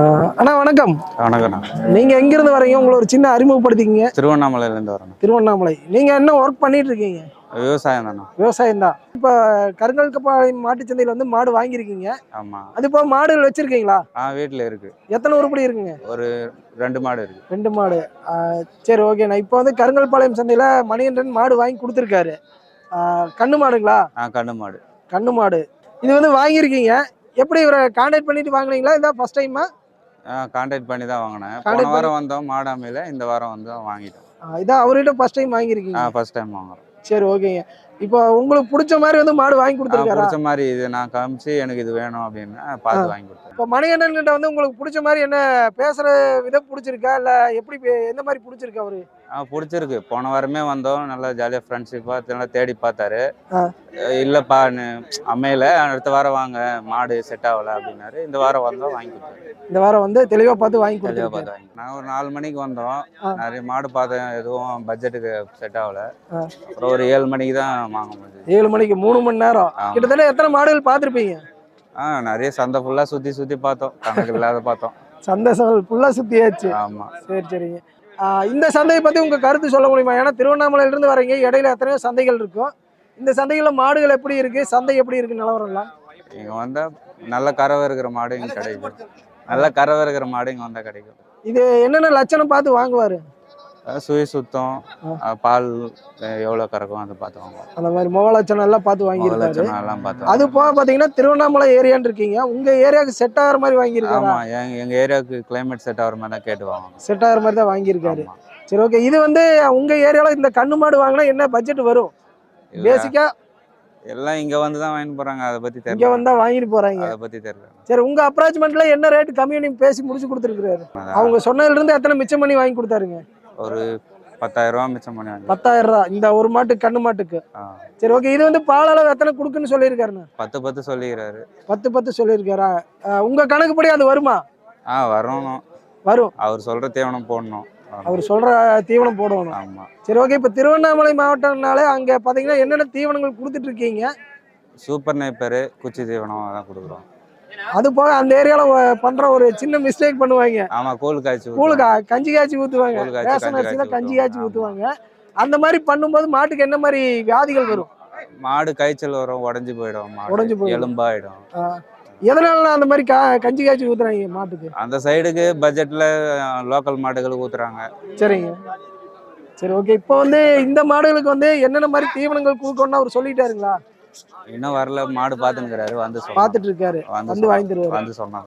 அண்ணா வணக்கம். வணக்கண்ணா நீங்க எங்க இருந்து வரீங்க? உங்களை ஒரு சின்ன அறிமுகப்படுத்திக்கங்க. திருவண்ணாமலையிலேருந்து வரணும் திருவண்ணாமலை. நீங்க என்ன ஒர்க் பண்ணிட்டு இருக்கீங்க விவசாயம் தானே விவசாயம் தான் இப்ப கருங்கல்கப்பாளையம் மாட்டுச்சந்தையில வந்து மாடு வாங்கியிருக்கீங்க. ஆமாம் அது போக மாடுகள் வச்சிருக்கீங்களா? ஆ வீட்டில் இருக்கு. எத்தனை உருப்படி இருக்குங்க? ஒரு ரெண்டு மாடு இருக்கு. ரெண்டு மாடு. சரி ஓகேண்ணா இப்போ வந்து கருங்கல்பாளையம் சந்தையில மணிகண்டன் மாடு வாங்கி கொடுத்துருக்காரு. கண்ணு மாடுங்களா? ஆ கண்ணு மாடு. கண்ணு மாடு. இது வந்து வாங்கியிருக்கீங்க. எப்படி இவரை கான்டாக்ட் பண்ணிட்டு வாங்குனீங்களா? இதான் ஃபர்ஸ்ட் டைமா கான்டாக்ட் பண்ணி தான் வாங்கினேன். போன வாரம் வந்தோம் மாடாமையில் இந்த வாரம் வந்து வாங்கிட்டோம் இதான் அவர்கிட்ட ஃபர்ஸ்ட் டைம் வாங்கியிருக்கீங்க? ஃபர்ஸ்ட் டைம் வாங்குறோம். சரி ஓகேங்க. இப்போ உங்களுக்கு பிடிச்ச மாதிரி வந்து மாடு வாங்கி கொடுத்துருக்காரா? பிடிச்ச மாதிரி இது நான் காமிச்சு எனக்கு இது வேணும் அப்படின்னு பார்த்து வாங்கி கொடுத்தேன் இப்போ மணிகண்டன் கிட்ட வந்து உங்களுக்கு பிடிச்ச மாதிரி என்ன பேசுற விதம் பிடிச்சிருக்கா? இல்ல எப்படி எந்த மாதிரி பிடிச்சிருக்கு அவரு? ஆ பிடிச்சிருக்கு. போன வாரமே வந்தோம். நல்லா ஜாலியாக ஃப்ரெண்ட்ஷிப்பாக நல்லா தேடி பார்த்தாரு. இல்லைப்பா அமையல. அடுத்த வாரம் வாங்க. மாடு செட் ஆகல அப்படின்னாரு. இந்த வாரம் வந்தோம் வாங்கி கொடுத்தாரு இந்த வாரம் வந்து தெளிவா பார்த்து வாங்கி தெளிவாக பார்த்து வாங்கி நான் ஒரு நாலு மணிக்கு வந்தோம். நிறைய மாடு பார்த்தேன் எதுவும் பட்ஜெட்டுக்கு செட் ஆகல. அப்புறம் ஒரு ஏழு மணிக்கு தான் ஏழு மணிக்கு மூணு மணி நேரம். கிட்டத்தட்ட எத்தனை மாடுகள் பார்த்துருப்பீங்க? ஆ நிறைய சந்தை ஃபுல்லாக சுற்றி சுற்றி பார்த்தோம். கணக்கு இல்லாத பார்த்தோம். சந்தோஷங்கள் ஃபுல்லா சுத்தியாச்சு. ஆமாம் சரி சரிங்க. இந்த சந்தையை பத்தி உங்க கருத்து சொல்ல முடியுமா? ஏன்னா திருவண்ணாமலையில இருந்து வரீங்க இடையில எத்தனையோ சந்தைகள் இருக்கும். இந்த சந்தைகள்ல மாடுகள் எப்படி இருக்கு? சந்தை எப்படி இருக்கு? நிலவரம்லாம் இங்கே வந்தால் நல்ல கறவை இருக்கிற மாடு இங்கே கிடைக்கும். நல்ல கறவை இருக்கிற மாடு இங்கே வந்தால் கிடைக்கும். இது என்னென்ன லட்சணம் பார்த்து வாங்குவாரு? சுழி சுத்தம் பால் எவ்வளோ கறக்கும் அதை பார்த்து வாங்குவோம் அந்த மாதிரி முக லட்சணம் எல்லாம் பார்த்து வாங்கியிருக்காரு. எல்லாம் பார்த்து அது போக பாத்தீங்கன்னா திருவண்ணாமலை ஏரியான்னு இருக்கீங்க. உங்க ஏரியாவுக்கு செட் ஆகிற மாதிரி வாங்கியிருக்காரு? ஆமாம் எங்க எங்கள் ஏரியாவுக்கு கிளைமேட் செட் ஆகிற மாதிரி தான் கேட்டு வாங்கணும். செட் ஆகிற மாதிரி தான் வாங்கியிருக்காரு. சரி ஓகே இது வந்து உங்க ஏரியால இந்த கண்ணு மாடு வாங்கினா என்ன பட்ஜெட் வரும்? இல்ல, பேசிக்கா எல்லாம் இங்கே வந்து தான் வாங்கிட்டு போகிறாங்க அதை இங்க தெரியல வந்தா வாங்கிட்டு போறாங்க. அதை பற்றி தெரியல சரி உங்க அப்ராச்மெண்ட்ல என்ன ரேட் கம்மி பேசி முடிச்சு கொடுத்துருக்காரு அவங்க சொன்னதுல இருந்து எத்தனை மிச்சம் பண்ணி வாங்கி கொடுத்தாருங்க? ஒரு பத்தாயிரம் ரூபா மிச்சம் பண்ணி வாங்கி பத்தாயிரம் ரூபா இந்த ஒரு மாட்டுக்கு கண்ணு மாட்டுக்கு. சரி ஓகே இது வந்து பால் அளவு எத்தனை கொடுக்குன்னு சொல்லியிருக்காருண்ணா? பத்து பத்து சொல்லிக்கிறாரு. பத்து பத்து சொல்லியிருக்காரா? உங்க கணக்குப்படி அது வருமா? ஆ வரணும் வரும். அவர் சொல்ற தீவனம் போடணும். அவர் சொல்ற தீவனம் போடணும். ஆமா. சரி ஓகே இப்போ திருவண்ணாமலை மாவட்டம்னாலே அங்க பாத்தீங்கன்னா என்னென்ன தீவனங்கள் கொடுத்துட்டு இருக்கீங்க? சூப்பர் நைப்பரு குச்சி தீவனம் அதான் கொடுக்குறோம். அது போக அந்த ஏரியால பண்ற ஒரு சின்ன மிஸ்டேக் பண்ணுவாங்க. ஆமா கூழ் காய்ச்சி கூழு கஞ்சி காய்ச்சி ஊத்துவாங்க. ரேஷன் கஞ்சி அரிசியில காய்ச்சி கஞ்சி ஊத்துவாங்க. காய்ச்சி. ஊத்துவாங்க. அந்த மாதிரி பண்ணும்போது மாட்டுக்கு என்ன மாதிரி வியாதிகள் வரும்? மாடு காய்ச்சல் வரும் உடஞ்சு போயிடும் மாடு. உடைஞ்சு போயிடும். எலும்பாயிடும். எதனால அந்த மாதிரி கா கஞ்சி காய்ச்சி ஊத்துறாங்க மாட்டுக்கு? அந்த சைடுக்கு பட்ஜெட்ல லோக்கல் மாடுகள் ஊத்துறாங்க. சரிங்க. சரி ஓகே. இப்போ வந்து இந்த மாடுகளுக்கு வந்து என்னென்ன மாதிரி தீவனங்கள் கொடுக்கணும்னு அவர் சொல்லிட்டாருங்களா? இன்னும் வரல மாடு பாத்துக்கிறாரு வந்து. பார்த்துட்டு இருக்காரு வந்து வந்து சொன்னாங்க. வாங்கி தருவாரு வந்து சொன்னாங்க